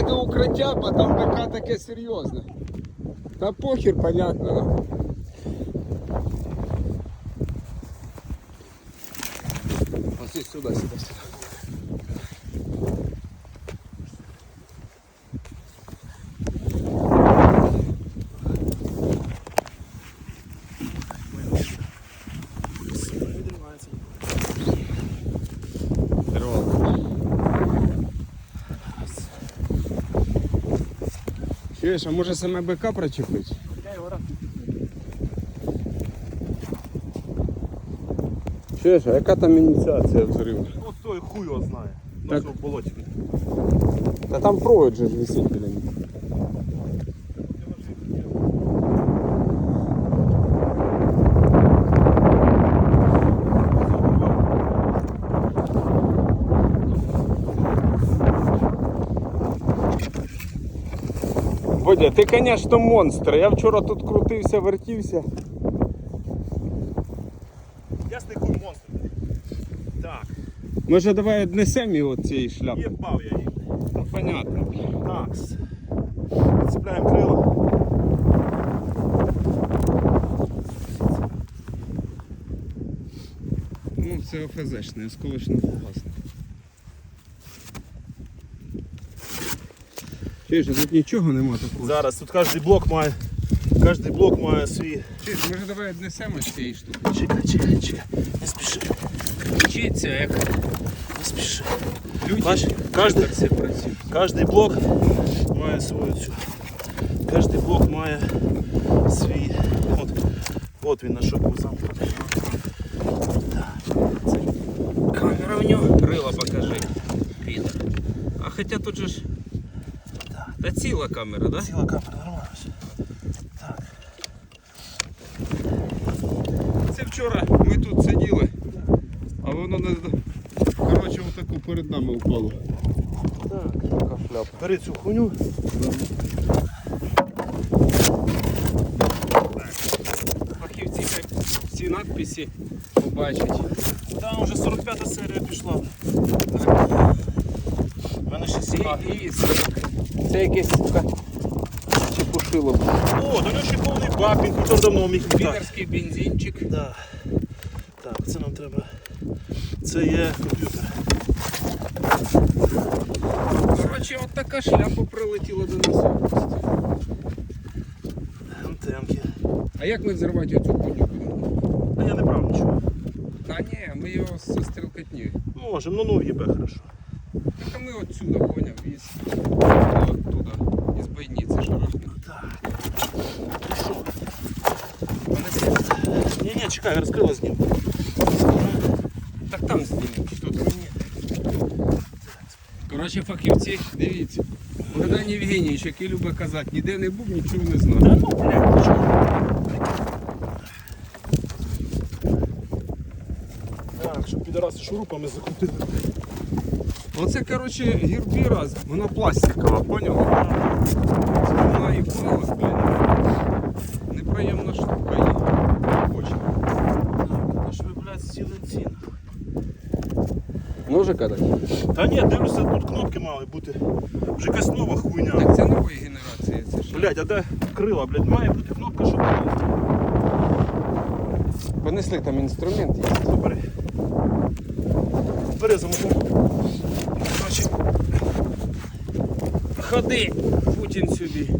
таке укриття, бо там БК таке серйозне. Та похер, понятно. Ось сюди, сюди, сюди. Чуєш, а може саме БК причепить? Чуєш, а яка там ініціація взриву? Ось той хуй його знає. Так. Ну, що в болоті. Та там провід же ж висить біля них. Бодя, ти, звісно, монстр. Я вчора тут крутився, вертівся. Ясний хуй монстр. Так, Може давай однесемо його цієї шляпи? їбав я їм. Ну, понятно. Так. Цепляємо крила. Ну, це ОФЗшне, осколочно фугасне. Чуєш, а тут нічого нема такого. Зараз тут кожен блок має. Кожен блок має свій. Чуєш, може давай однесемо з цієї штуки. Чекай, чекай, чекай. Не спіши. Вчиться, як Не спіши. люди. Кожен, все працює. кожен блок має свою цю. Кожен блок має свій. От, от він на що був. Камера у нього. Крила покажи. Підер. А хоча тут же ж. Та ціла камера, да? Ціла камера нормально. Так. Це вчора ми тут сиділи, а воно не. Коротше, отаку перед нами впало. Так. Така шляпа. Бери цю хуйню. Фахівці хай ці надписи побачать. Там вже 45 серія пішла. У мене ще І, сіма. і це, якесь сука, чепушило. О, до нього повний бак, він тут давно міг віддати. Фінерський бензинчик. Да. Так, це нам треба. Це є комп'ютер. Коротше, от така шляпа прилетіла до нас. Антенки. А як ми взривати оцю хуйню? А я не брав нічого. Та ні, ми його зі стрілкотні. Можем, ну ну їбе хорошо. Так а ми отсюда, поняв, із оттуда, із бойниці це- Ні, ні, чекай, розкрила з ним. Так там знімуть, що там. Коротше, фахівці, дивіться. Богдан Євгенійович, який любить казати, ніде не був, нічого не Та знав. ну, блядь, нічого. Так, щоб підараси шурупами закрутили. Оце, коротше, гірбіра, вона пластикова, поняв? Це вона і палась, блядь. Неприємна штука є. Очень. Та ж ви, блядь, сіли ціну. Ножика так? Та ні, дивлюся, тут кнопки мали бути. Вже якась нова хуйня. Так це нової генерації, це ж. Блядь, а де крила, блядь, має бути кнопка, щоб Понесли там інструмент є. Бери. Бери замову. Коротше, ходи, Путін собі.